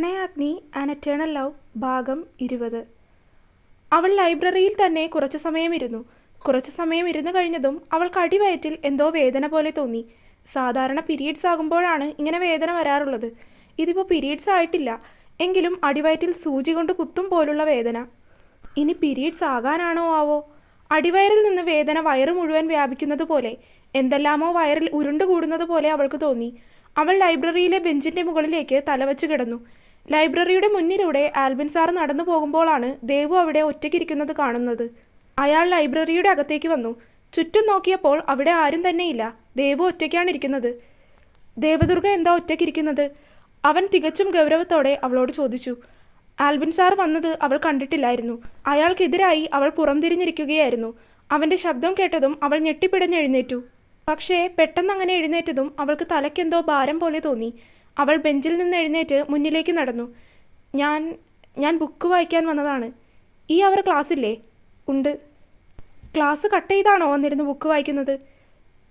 Pranayagni an eternal love ഭാഗം ഇരുപത്. അവൾ ലൈബ്രറിയിൽ തന്നെ കുറച്ച് സമയം ഇരുന്നു കുറച്ചു സമയം ഇരുന്നു കഴിഞ്ഞതും അവൾക്ക് അടിവയറ്റിൽ എന്തോ വേദന പോലെ തോന്നി. സാധാരണ പീരീഡ്സ് ആകുമ്പോഴാണ് ഇങ്ങനെ വേദന വരാറുള്ളത്. ഇതിപ്പോൾ പീരീഡ്സ് ആയിട്ടില്ല. എങ്കിലും അടിവയറ്റിൽ സൂചി കൊണ്ട് കുത്തും പോലുള്ള വേദന. ഇനി പീരീഡ്സ് ആകാനാണോ ആവോ? അടിവയറിൽ നിന്ന് വേദന വയറ് മുഴുവൻ വ്യാപിക്കുന്നത് പോലെ എന്തെല്ലാമോ വയറിൽ ഉരുണ്ടുകൂടുന്നത് പോലെ അവൾക്ക് തോന്നി. അവൾ ലൈബ്രറിയിലെ ബെഞ്ചിന്റെ മുകളിലേക്ക് തലവച്ച് കിടന്നു. ലൈബ്രറിയുടെ മുന്നിലൂടെ ആൽബിൻ സാർ നടന്നു പോകുമ്പോഴാണ് ദേവു അവിടെ ഒറ്റയ്ക്കിരിക്കുന്നത് കാണുന്നത്. അയാൾ ലൈബ്രറിയുടെ അകത്തേക്ക് വന്നു. ചുറ്റും നോക്കിയപ്പോൾ അവിടെ ആരും തന്നെയില്ല. ദേവു ഒറ്റയ്ക്കാണ് ഇരിക്കുന്നത്. ദേവദുർഗ എന്താ ഒറ്റയ്ക്കിരിക്കുന്നത്? അവൻ തികച്ചും ഗൗരവത്തോടെ അവളോട് ചോദിച്ചു. ആൽബിൻ സാർ വന്നത് അവൾ കണ്ടിട്ടില്ലായിരുന്നു. അയാൾക്കെതിരായി അവൾ പുറംതിരിഞ്ഞിരിക്കുകയായിരുന്നു. അവന്റെ ശബ്ദം കേട്ടതും അവൾ ഞെട്ടിപ്പിടഞ്ഞെഴുന്നേറ്റു. പക്ഷേ പെട്ടെന്ന് അങ്ങനെ എഴുന്നേറ്റതും അവൾക്ക് തലയ്ക്കെന്തോ ഭാരം പോലെ തോന്നി. അവൾ ബെഞ്ചിൽ നിന്ന് എഴുന്നേറ്റ് മുന്നിലേക്ക് നടന്നു. ഞാൻ ഞാൻ ബുക്ക് വായിക്കാൻ വന്നതാണ്. ഈ അവർ ക്ലാസ്സില്ലേ? ഉണ്ട്. ക്ലാസ് കട്ട് ചെയ്താണോ വന്നിരുന്ന് ബുക്ക് വായിക്കുന്നത്?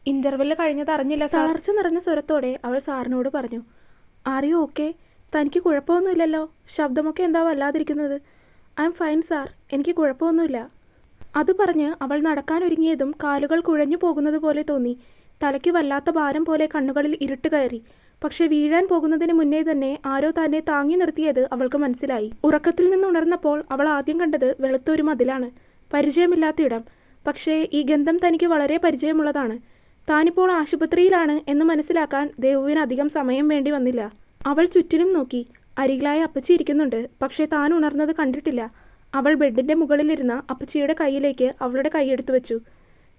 ഇന്റർവെല്ലിൽ കഴിഞ്ഞത് അറിഞ്ഞില്ല തളർച്ച നിറഞ്ഞ സ്വരത്തോടെ അവൾ സാറിനോട് പറഞ്ഞു അറിയോ ഓക്കെ തനിക്ക് കുഴപ്പമൊന്നുമില്ലല്ലോ. ശബ്ദമൊക്കെ എന്താ വല്ലാതിരിക്കുന്നത്? ഐ എം ഫൈൻ സാർ എനിക്ക് കുഴപ്പമൊന്നുമില്ല. അത് പറഞ്ഞ് അവൾ നടക്കാൻ ഒരുങ്ങിയതും കാലുകൾ കുഴഞ്ഞു പോകുന്നത് പോലെ തോന്നി. തലയ്ക്ക് വല്ലാത്ത ഭാരം പോലെ കണ്ണുകളിൽ ഇരുട്ട് കയറി. പക്ഷെ വീഴാൻ പോകുന്നതിന് മുന്നേ തന്നെ ആരോ തന്നെ താങ്ങി നിർത്തിയത് അവൾക്ക് മനസ്സിലായി. ഉറക്കത്തിൽ നിന്ന് ഉണർന്നപ്പോൾ അവൾ ആദ്യം കണ്ടത് വെളുത്തൊരു മതിലാണ്. പരിചയമില്ലാത്ത ഇടം. പക്ഷേ ഈ ഗന്ധം തനിക്ക് വളരെ പരിചയമുള്ളതാണ്. താനിപ്പോൾ ആശുപത്രിയിലാണ് എന്ന് മനസ്സിലാക്കാൻ ദേവുവിന് അധികം സമയം വേണ്ടി വന്നില്ല. അവൾ ചുറ്റിനും നോക്കി. അരികിലായ അപ്പച്ചി ഇരിക്കുന്നുണ്ട്. പക്ഷേ താൻ ഉണർന്നത് കണ്ടിട്ടില്ല. അവൾ ബെഡിന്റെ മുകളിലിരുന്ന അപ്പച്ചിയുടെ കയ്യിലേക്ക് അവളുടെ കൈയെടുത്തു വെച്ചു.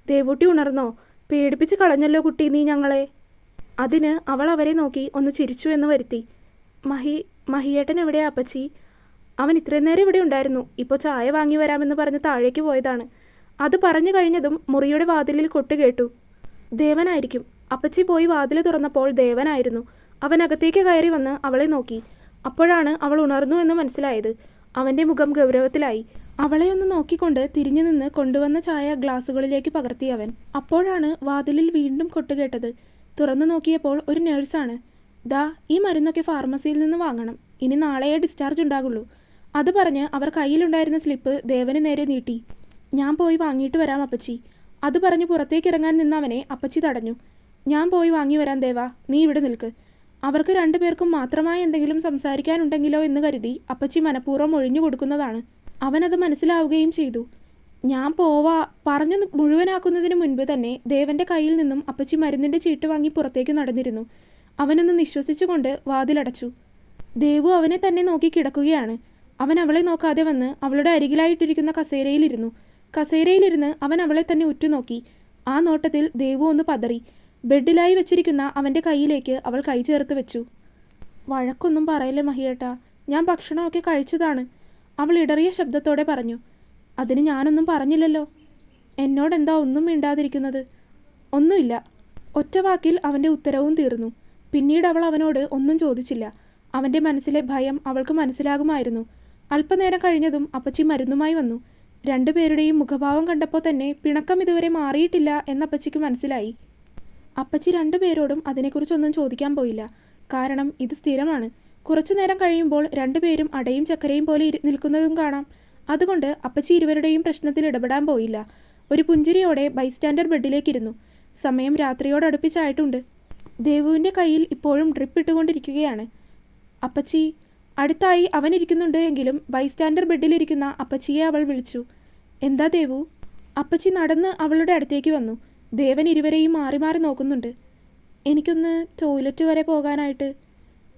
ദേവൂട്ടി ഉണർന്നോ? പേടിപ്പിച്ച് കളഞ്ഞല്ലോ കുട്ടി നീ ഞങ്ങളെ. അതിന് അവൾ അവരെ നോക്കി ഒന്ന് ചിരിച്ചു എന്ന് വരുത്തി. മഹി മഹിയേട്ടൻ എവിടെയാ അപ്പച്ചി? അവൻ ഇത്രയും നേരം ഇവിടെ ഉണ്ടായിരുന്നു. ഇപ്പോൾ ചായ വാങ്ങി വരാമെന്ന് പറഞ്ഞ് താഴേക്ക് പോയതാണ്. അത് പറഞ്ഞു കഴിഞ്ഞതും മുറിയുടെ വാതിലിൽ കൊട്ട് കേട്ടു. ദേവനായിരിക്കും. അപ്പച്ചി പോയി വാതിൽ തുറന്നപ്പോൾ ദേവനായിരുന്നു. അവൻ അകത്തേക്ക് കയറി വന്ന് അവളെ നോക്കി. അപ്പോഴാണ് അവൾ ഉണർന്നു എന്ന് മനസ്സിലായത്. അവന്റെ മുഖം ഗൗരവത്തിലായി. അവളെ ഒന്ന് നോക്കിക്കൊണ്ട് തിരിഞ്ഞു നിന്ന് കൊണ്ടുവന്ന ചായ ഗ്ലാസുകളിലേക്ക് പകർത്തി അവൻ. അപ്പോഴാണ് വാതിലിൽ വീണ്ടും കൊട്ടുകേട്ടത് തുറന്നു നോക്കിയപ്പോൾ ഒരു നേഴ്സാണ്. ദാ ഈ മരുന്നൊക്കെ ഫാർമസിയിൽ നിന്ന് വാങ്ങണം. ഇനി നാളെയേ ഡിസ്ചാർജ് ഉണ്ടാകുള്ളൂ. അത് പറഞ്ഞ് അവർ കയ്യിലുണ്ടായിരുന്ന സ്ലിപ്പ് ദേവന് നേരെ നീട്ടി. ഞാൻ പോയി വാങ്ങിയിട്ട് വരാം അപ്പച്ചി. അത് പറഞ്ഞ് പുറത്തേക്ക് ഇറങ്ങാൻ നിന്നവനെ അപ്പച്ചി തടഞ്ഞു. ഞാൻ പോയി വാങ്ങി വരാൻ ദേവാ. നീ ഇവിടെ നിൽക്ക്. അവർക്ക് രണ്ടുപേർക്കും മാത്രമായി എന്തെങ്കിലും സംസാരിക്കാനുണ്ടെങ്കിലോ എന്ന് കരുതി അപ്പച്ചി മനഃപൂർവം ഒഴിഞ്ഞു കൊടുക്കുന്നതാണ്. അവനത് മനസ്സിലാവുകയും ചെയ്തു. ഞാൻ പോവാ. പറഞ്ഞു മുഴുവനാക്കുന്നതിന് മുൻപ് തന്നെ ദേവന്റെ കയ്യിൽ നിന്നും അപ്പച്ചി മരുന്നിന്റെ ചീട്ട് വാങ്ങി പുറത്തേക്ക് നടന്നിരുന്നു. അവനൊന്ന് നിശ്വസിച്ചുകൊണ്ട് വാതിലടച്ചു. ദേവു അവനെ തന്നെ നോക്കി കിടക്കുകയാണ്. അവൻ അവളെ നോക്കാതെ വന്ന് അവളുടെ അരികിലായിട്ടിരിക്കുന്ന കസേരയിലിരുന്നു. കസേരയിലിരുന്ന് അവൻ അവളെ തന്നെ ഉറ്റുനോക്കി. ആ നോട്ടത്തിൽ ദേവു ഒന്ന് പതറി. ബെഡിലായി വെച്ചിരിക്കുന്ന അവന്റെ കയ്യിലേക്ക് അവൾ കൈ ചേർത്ത് വെച്ചു. വഴക്കൊന്നും പറയല്ലേ മഹിയേട്ടാ. ഞാൻ ഭക്ഷണമൊക്കെ കഴിച്ചതാണ്. അവൾ ഇടറിയ ശബ്ദത്തോടെ പറഞ്ഞു. അതിന് ഞാനൊന്നും പറഞ്ഞില്ലല്ലോ. എന്നോടെന്താ ഒന്നും മിണ്ടാതിരിക്കുന്നത്? ഒന്നുമില്ല. ഒറ്റ വാക്കിൽ അവന്റെ ഉത്തരവും തീർന്നു. പിന്നീട് അവൾ അവനോട് ഒന്നും ചോദിച്ചില്ല. അവന്റെ മനസ്സിലെ ഭയം അവൾക്ക് മനസ്സിലാകുമായിരുന്നു. അല്പനേരം കഴിഞ്ഞതും അപ്പച്ചി മരുന്നുമായി വന്നു. രണ്ടുപേരുടെയും മുഖഭാവം കണ്ടപ്പോൾ തന്നെ പിണക്കം ഇതുവരെ മാറിയിട്ടില്ല എന്നപ്പച്ചിക്ക് മനസ്സിലായി. അപ്പച്ചി രണ്ടുപേരോടും അതിനെക്കുറിച്ചൊന്നും ചോദിക്കാൻ പോയില്ല. കാരണം ഇത് സ്ഥിരമാണ്. കുറച്ചു നേരം കഴിയുമ്പോൾ രണ്ടുപേരും അടയും ചക്കരയും പോലെ നിൽക്കുന്നതും കാണാം. അതുകൊണ്ട് അപ്പച്ചി ഇരുവരുടെയും പ്രശ്നത്തിൽ ഇടപെടാൻ പോയില്ല. ഒരു പുഞ്ചിരിയോടെ ബൈസ്റ്റാൻഡർ ബെഡിലേക്കിരുന്നു. സമയം രാത്രിയോടടുപ്പിച്ചായിട്ടുണ്ട് ദേവുവിന്റെ കയ്യിൽ ഇപ്പോഴും ഡ്രിപ്പ് ഇട്ടുകൊണ്ടിരിക്കുകയാണ്. അപ്പച്ചി അടുത്തായി അവൻ ഇരിക്കുന്നുണ്ട് എങ്കിലും ബൈസ്റ്റാൻഡർ ബെഡിലിരിക്കുന്ന അപ്പച്ചിയെ അവൾ വിളിച്ചു. എന്താ ദേവു? അപ്പച്ചി നടന്ന് അവളുടെ അടുത്തേക്ക് വന്നു. ദേവൻ ഇരുവരെയും മാറി മാറി നോക്കുന്നുണ്ട്. എനിക്കൊന്ന് ടോയ്ലറ്റ് വരെ പോകാനായിട്ട്.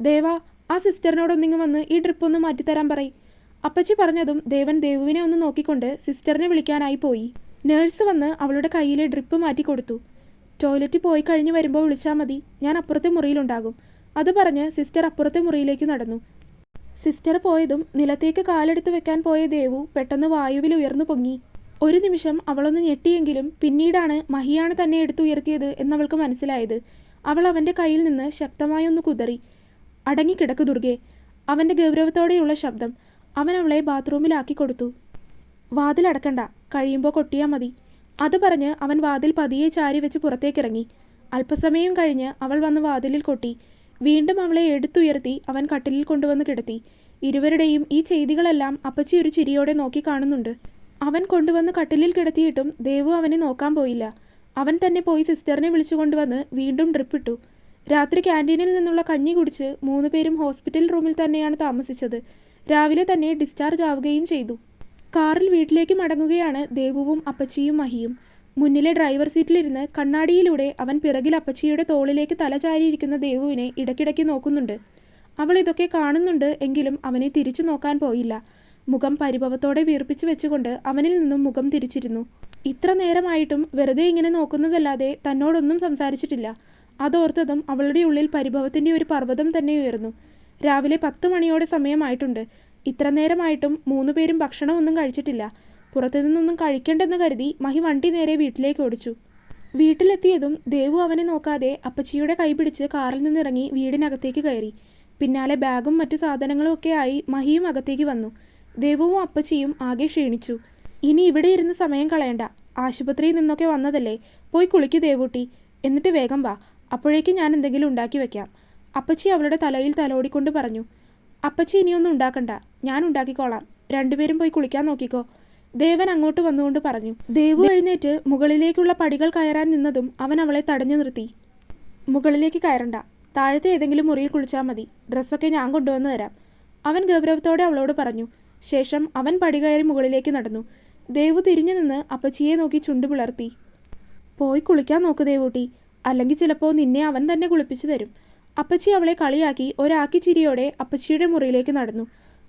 ദേവ ആ സിസ്റ്ററിനോടൊന്നിങ്ങ് വന്ന് ഈ ഡ്രിപ്പൊന്ന് മാറ്റിത്തരാൻ പറയും. അപ്പച്ചി പറഞ്ഞതും ദേവൻ ദേവുവിനെ ഒന്ന് നോക്കിക്കൊണ്ട് സിസ്റ്ററിനെ വിളിക്കാനായി പോയി. നേഴ്സ് വന്ന് അവളുടെ കയ്യിലെ ഡ്രിപ്പ് മാറ്റി കൊടുത്തു. ടോയ്ലറ്റിൽ പോയി കഴിഞ്ഞ് വരുമ്പോൾ വിളിച്ചാൽ മതി. ഞാൻ അപ്പുറത്തെ മുറിയിലുണ്ടാകും. അത് പറഞ്ഞ് സിസ്റ്റർ അപ്പുറത്തെ മുറിയിലേക്ക് നടന്നു. സിസ്റ്റർ പോയതും നിലത്തേക്ക് കാലെടുത്ത് വെക്കാൻ പോയ ദേവു പെട്ടെന്ന് വായുവിൽ ഉയർന്നു പൊങ്ങി. ഒരു നിമിഷം അവളൊന്ന് ഞെട്ടിയെങ്കിലും പിന്നീടാണ് മഹിയാണ് തന്നെ എടുത്തുയർത്തിയത് എന്നവൾക്ക് മനസ്സിലായത്. അവൾ അവന്റെ കയ്യിൽ നിന്ന് ശക്തമായൊന്ന് കുതറി. അടങ്ങിക്കിടക്കു ദുർഗെ അവന്റെ ഗൗരവത്തോടെയുള്ള ശബ്ദം. അവൻ അവളെ ബാത്റൂമിലാക്കി കൊടുത്തു. വാതിലടക്കണ്ട കഴിയുമ്പോൾ കൊട്ടിയാൽ മതി. അത് പറഞ്ഞ് അവൻ വാതിൽ പതിയെ ചാരി വെച്ച് പുറത്തേക്കിറങ്ങി. അല്പസമയം കഴിഞ്ഞ് അവൾ വന്ന് വാതിലിൽ കൊട്ടി. വീണ്ടും അവളെ എടുത്തുയർത്തി അവൻ കട്ടിലിൽ കൊണ്ടുവന്ന് കിടത്തി. ഇരുവരുടെയും ഈ ചെയ്തികളെല്ലാം അപ്പച്ചി ഒരു ചിരിയോടെ നോക്കി കാണുന്നുണ്ട്. അവൻ കൊണ്ടുവന്ന് കട്ടിലിൽ കിടത്തിയിട്ടും ദേവു അവനെ നോക്കാൻ പോയില്ല. അവൻ തന്നെ പോയി സിസ്റ്ററിനെ വിളിച്ചു കൊണ്ടുവന്ന് വീണ്ടും ഡ്രിപ്പിട്ടു. രാത്രി ക്യാന്റീനിൽ നിന്നുള്ള കഞ്ഞി കുടിച്ച് മൂന്നുപേരും ഹോസ്പിറ്റൽ റൂമിൽ തന്നെയാണ് താമസിച്ചത്. രാവിലെ തന്നെ ഡിസ്ചാർജ് ആവുകയും ചെയ്തു. കാറിൽ വീട്ടിലേക്ക് മടങ്ങുകയാണ് ദേവുവും അപ്പച്ചിയും മഹിയും. മുന്നിലെ ഡ്രൈവർ സീറ്റിലിരുന്ന് കണ്ണാടിയിലൂടെ അവൻ പിറകിൽ അപ്പച്ചിയുടെ തോളിലേക്ക് തലചാരിയിരിക്കുന്ന ദേവുവിനെ ഇടയ്ക്കിടയ്ക്ക് നോക്കുന്നുണ്ട്. അവൾ ഇതൊക്കെ കാണുന്നുണ്ട് എങ്കിലും അവനെ തിരിച്ചു നോക്കാൻ പോയില്ല. മുഖം പരിഭവത്തോടെ വീർപ്പിച്ചു വെച്ചുകൊണ്ട് അവനിൽ നിന്നും മുഖം തിരിച്ചിരുന്നു. ഇത്ര നേരമായിട്ടും വെറുതെ ഇങ്ങനെ നോക്കുന്നതല്ലാതെ തന്നോടൊന്നും സംസാരിച്ചിട്ടില്ല. അതോർത്തതും അവളുടെ ഉള്ളിൽ പരിഭവത്തിന്റെ ഒരു പർവതം തന്നെ ഉയർന്നു. രാവിലെ പത്ത് മണിയോടെ സമയമായിട്ടുണ്ട്. ഇത്ര നേരമായിട്ടും മൂന്ന് പേരും ഭക്ഷണം ഒന്നും കഴിച്ചിട്ടില്ല. പുറത്തു നിന്നൊന്നും കഴിക്കണ്ടെന്ന് കരുതി മഹി വണ്ടി നേരെ വീട്ടിലേക്ക് ഓടിച്ചു. വീട്ടിലെത്തിയതും ദേവു അവനെ നോക്കാതെ അപ്പച്ചിയുടെ കൈപിടിച്ച് കാറിൽ നിന്നിറങ്ങി വീടിനകത്തേക്ക് കയറി. പിന്നാലെ ബാഗും മറ്റു സാധനങ്ങളും ഒക്കെ ആയി മഹിയും അകത്തേക്ക് വന്നു. ദേവുവും അപ്പച്ചിയും ആകെ ക്ഷീണിച്ചു. ഇനി ഇവിടെ ഇരുന്ന് സമയം കളയണ്ട. ആശുപത്രിയിൽ നിന്നൊക്കെ വന്നതല്ലേ. പോയി കുളിക്ക് ദേവൂട്ടി. എന്നിട്ട് വേഗം വാ. അപ്പോഴേക്കും ഞാൻ എന്തെങ്കിലും ഉണ്ടാക്കി വെക്കാം. അപ്പച്ചി അവളുടെ തലയിൽ തലോടിക്കൊണ്ട് പറഞ്ഞു അപ്പച്ചി ഇനിയൊന്നും ഉണ്ടാക്കണ്ട ഞാൻ ഉണ്ടാക്കിക്കോളാം. രണ്ടുപേരും പോയി കുളിക്കാൻ നോക്കിക്കോ. ദേവൻ അങ്ങോട്ട് വന്നുകൊണ്ട് പറഞ്ഞു ദേവു എഴുന്നേറ്റ് മുകളിലേക്കുള്ള പടികൾ കയറാൻ നിന്നതും അവൻ അവളെ തടഞ്ഞു നിർത്തി. മുകളിലേക്ക് കയറണ്ട താഴത്തെ ഏതെങ്കിലും മുറിയിൽ കുളിച്ചാൽ മതി. ഡ്രസ്സൊക്കെ ഞാൻ കൊണ്ടുവന്ന് തരാം. അവൻ ഗൗരവത്തോടെ അവളോട് പറഞ്ഞു ശേഷം അവൻ പടി കയറി മുകളിലേക്ക് നടന്നു. ദേവു തിരിഞ്ഞു നിന്ന് അപ്പച്ചിയെ നോക്കി ചുണ്ടു പിളർത്തി. പോയി കുളിക്കാൻ നോക്ക് ദേവൂട്ടി അല്ലെങ്കിൽ ചിലപ്പോൾ നിന്നെ അവൻ തന്നെ കുളിപ്പിച്ചു തരും. അപ്പച്ചി അവളെ കളിയാക്കി ഒരാക്കി ചിരിയോടെ അപ്പച്ചിയുടെ മുറിയിലേക്ക് നടന്നു.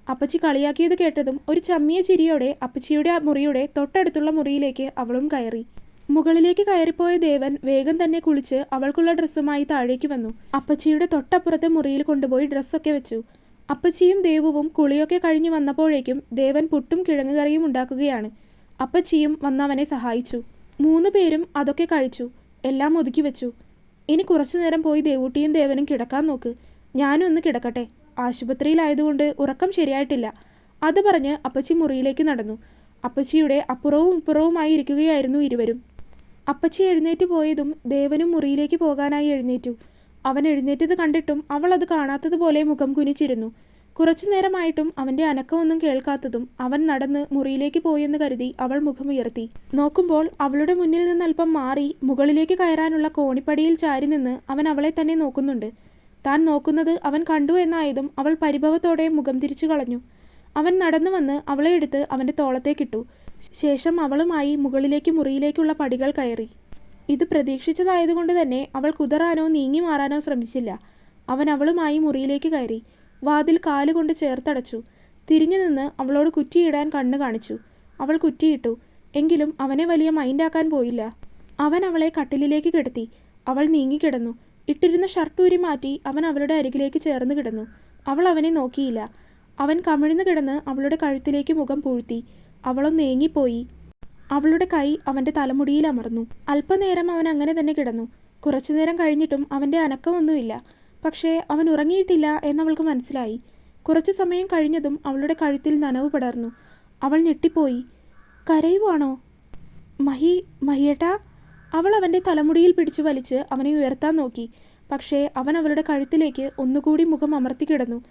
അപ്പച്ചി കളിയാക്കിയത് കേട്ടതും ഒരു ചമ്മിയ ചിരിയോടെ അപ്പച്ചിയുടെ മുറിയുടെ തൊട്ടടുത്തുള്ള മുറിയിലേക്ക് അവളും കയറി. മുകളിലേക്ക് കയറിപ്പോയ ദേവൻ വേഗം തന്നെ കുളിച്ച് അവൾക്കുള്ള ഡ്രസ്സുമായി താഴേക്ക് വന്നു. അപ്പച്ചിയുടെ തൊട്ടപ്പുറത്തെ മുറിയിൽ കൊണ്ടുപോയി ഡ്രസ്സൊക്കെ വെച്ചു. അപ്പച്ചിയും ദേവുവും കുളിയൊക്കെ കഴിഞ്ഞു വന്നപ്പോഴേക്കും ദേവൻ പുട്ടും കിഴങ്ങുകറിയും ഉണ്ടാക്കുകയാണ്. അപ്പച്ചിയും വന്നവനെ സഹായിച്ചു. മൂന്ന് പേരും അതൊക്കെ കഴിച്ചു. എല്ലാം ഒതുക്കി വെച്ചു. ഇനി കുറച്ചു നേരം പോയി ദേവൂട്ടിയും ദേവനും കിടക്കാൻ നോക്ക്. ഞാനും ഒന്ന് കിടക്കട്ടെ. ആശുപത്രിയിലായതുകൊണ്ട് ഉറക്കം ശരിയായിട്ടില്ല. അത് പറഞ്ഞ് അപ്പച്ചി മുറിയിലേക്ക് നടന്നു. അപ്പച്ചിയുടെ അപ്പുറവും ഇപ്പുറവുമായി ഇരിക്കുകയായിരുന്നു ഇരുവരും. അപ്പച്ചി എഴുന്നേറ്റ് പോയതും ദേവനും മുറിയിലേക്ക് പോകാനായി എഴുന്നേറ്റു. അവൻ എഴുന്നേറ്റത് കണ്ടിട്ടും അവൾ അത് കാണാത്തതുപോലെ മുഖം കുനിച്ചിരുന്നു. കുറച്ചു നേരമായിട്ടും അവന്റെ അനക്കമൊന്നും കേൾക്കാത്തതും അവൻ നടന്ന് മുറിയിലേക്ക് പോയെന്ന് കരുതി അവൾ മുഖമുയർത്തി. നോക്കുമ്പോൾ അവളുടെ മുന്നിൽ നിന്ന് അല്പം മാറി മുകളിലേക്ക് കയറാനുള്ള കോണിപ്പടിയിൽ ചാരി നിന്ന് അവൻ അവളെ തന്നെ നോക്കുന്നുണ്ട്. താൻ നോക്കുന്നത് അവൻ കണ്ടു എന്നായതും അവൾ പരിഭവത്തോടെ മുഖം തിരിച്ചു കളഞ്ഞു. അവൻ നടന്നു വന്ന് അവളെ എടുത്ത് അവന്റെ തോളത്തേക്കിട്ടു. ശേഷം അവളുമായി മുകളിലേക്ക് മുറിയിലേക്കുള്ള പടികൾ കയറി. ഇത് പ്രതീക്ഷിച്ചതായതുകൊണ്ട് തന്നെ അവൾ കുതറാനോ നീങ്ങി മാറാനോ ശ്രമിച്ചില്ല. അവൻ അവളുമായി മുറിയിലേക്ക് കയറി. വാതിൽ കാലുകൊണ്ട് ചേർത്തടച്ചു. തിരിഞ്ഞു നിന്ന് അവളോട് കുറ്റിയിടാൻ കണ്ണ് കാണിച്ചു. അവൾ കുറ്റിയിട്ടു എങ്കിലും അവനെ വലിയ മൈൻഡാക്കാൻ പോയില്ല. അവൻ അവളെ കട്ടിലിലേക്ക് കിടത്തി. അവൾ നീങ്ങിക്കിടന്നു. ഇട്ടിരുന്ന ഷർട്ട് ഊരി മാറ്റി അവൻ അവളുടെ അരികിലേക്ക് ചേർന്ന് കിടന്നു. അവൾ അവനെ നോക്കിയില്ല. അവൻ കമിഴ്ന്നു കിടന്ന് അവളുടെ കഴുത്തിലേക്ക് മുഖം പൂഴ്ത്തി. അവളൊന്ന് ഏങ്ങിപ്പോയി. അവളുടെ കൈ അവന്റെ തലമുടിയിൽ അമർന്നു. അല്പനേരം അവൻ അങ്ങനെ തന്നെ കിടന്നു. കുറച്ചുനേരം കഴിഞ്ഞിട്ടും അവന്റെ അനക്കമൊന്നുമില്ല. പക്ഷേ അവൻ ഉറങ്ങിയിട്ടില്ല എന്നവൾക്ക് മനസ്സിലായി. കുറച്ചു സമയം കഴിഞ്ഞതും അവളുടെ കഴുത്തിൽ നനവ് പടർന്നു. അവൾ ഞെട്ടിപ്പോയി. കരയുവാണോ? മഹി മഹിയേട്ടാ. അവൾ അവന്റെ തലമുടിയിൽ പിടിച്ചു വലിച്ച് അവനെ ഉയർത്താൻ നോക്കി. പക്ഷേ അവൻ അവളുടെ കഴുത്തിലേക്ക് ഒന്നുകൂടി മുഖം അമർത്തി കിടന്നു.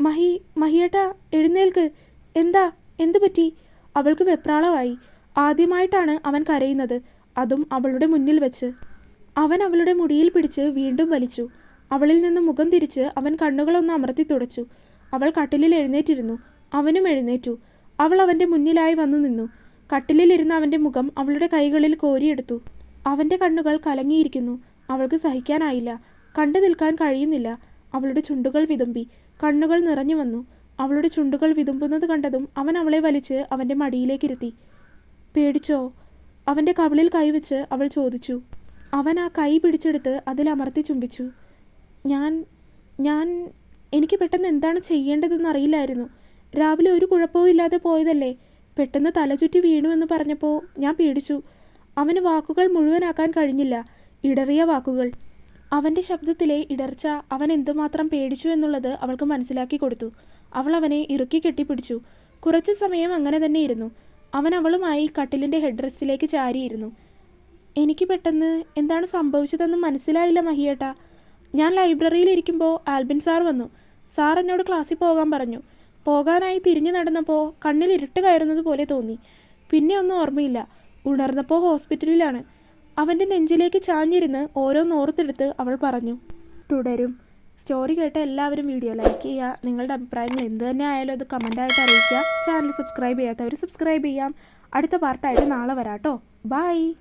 മഹി മഹിയേട്ടാ എഴുന്നേൽക്ക്. എന്താ? എന്തു പറ്റി? അവൾക്ക് വെപ്രാളമായി. ആദ്യമായിട്ടാണ് അവൻ കരയുന്നത്. അതും അവളുടെ മുന്നിൽ വെച്ച്. അവൻ അവളുടെ മുടിയിൽ പിടിച്ച് വീണ്ടും വലിച്ചു. അവളിൽ നിന്ന് മുഖം തിരിച്ച് അവൻ കണ്ണുകളൊന്ന് അമർത്തി തുടച്ചു. അവൾ കട്ടിലിൽ എഴുന്നേറ്റിരുന്നു. അവനും എഴുന്നേറ്റു. അവൾ അവന്റെ മുന്നിലായി വന്നു നിന്നു. കട്ടിലിലിരുന്ന അവന്റെ മുഖം അവളുടെ കൈകളിൽ കോരിയെടുത്തു. അവന്റെ കണ്ണുകൾ കലങ്ങിയിരിക്കുന്നു. അവൾക്ക് സഹിക്കാനായില്ല. കണ്ടു നിൽക്കാൻ കഴിയുന്നില്ല. അവളുടെ ചുണ്ടുകൾ വിതുമ്പി. കണ്ണുകൾ നിറഞ്ഞു വന്നു. അവളുടെ ചുണ്ടുകൾ വിതുമ്പുന്നത് കണ്ടതും അവൻ അവളെ വലിച്ച് അവന്റെ മടിയിലേക്കിരുത്തി. പേടിച്ചോ? അവന്റെ കവിളിൽ കൈവച്ച് അവൾ ചോദിച്ചു. അവൻ ആ കൈ പിടിച്ചെടുത്ത് അതിലമർത്തി ചുംബിച്ചു. ഞാൻ ഞാൻ എനിക്ക് പെട്ടെന്ന് എന്താണ് ചെയ്യേണ്ടതെന്ന് അറിയില്ലായിരുന്നു. രാവിലെ ഒരു കുഴപ്പവും ഇല്ലാതെ പോയതല്ലേ? പെട്ടെന്ന് തലചുറ്റി വീണുവെന്ന് പറഞ്ഞപ്പോൾ ഞാൻ പേടിച്ചു. അവന് വാക്കുകൾ മുഴുവനാക്കാൻ കഴിഞ്ഞില്ല. ഇടറിയ വാക്കുകൾ. അവന്റെ ശബ്ദത്തിലെ ഇടർച്ച അവൻ എന്തുമാത്രം പേടിച്ചു എന്നുള്ളത് അവൾക്ക് മനസ്സിലാക്കി കൊടുത്തു. അവൾ അവനെ ഇറുക്കി കെട്ടിപ്പിടിച്ചു. കുറച്ചു സമയം അങ്ങനെ തന്നെ ഇരുന്നു. അവൻ അവളുമായി കട്ടിലിന്റെ ഹെഡ് റെസ്റ്റിലേക്ക് ചാരിയിരുന്നു. എനിക്ക് പെട്ടെന്ന് എന്താണ് സംഭവിച്ചതെന്ന് മനസ്സിലായില്ല മഹിയേട്ടാ. ഞാൻ ലൈബ്രറിയിൽ ഇരിക്കുമ്പോൾ ആൽബിൻ സാർ വന്നു. സാർ എന്നോട് ക്ലാസ്സിൽ പോകാൻ പറഞ്ഞു. പോകാനായി തിരിഞ്ഞു നടന്നപ്പോൾ കണ്ണിൽ ഇരുട്ട് കയറുന്നത് പോലെ തോന്നി. പിന്നെ ഒന്നും ഓർമ്മയില്ല. ഉണർന്നപ്പോൾ ഹോസ്പിറ്റലിലാണ്. അവന്റെ നെഞ്ചിലേക്ക് ചാഞ്ഞിരുന്ന് ഓരോന്നോർത്തെടുത്ത് അവൾ പറഞ്ഞു തുടരും. സ്റ്റോറി കേട്ട എല്ലാവരും വീഡിയോ ലൈക്ക് ചെയ്യുക നിങ്ങളുടെ അഭിപ്രായങ്ങൾ എന്ത് തന്നെ ആയാലും അത് കമന്റായിട്ട് അറിയിക്കുക. ചാനൽ സബ്സ്ക്രൈബ് ചെയ്യാത്തവർ സബ്സ്ക്രൈബ് ചെയ്യാം. അടുത്ത പാർട്ടായിട്ട് നാളെ വരാട്ടോ. ബൈ.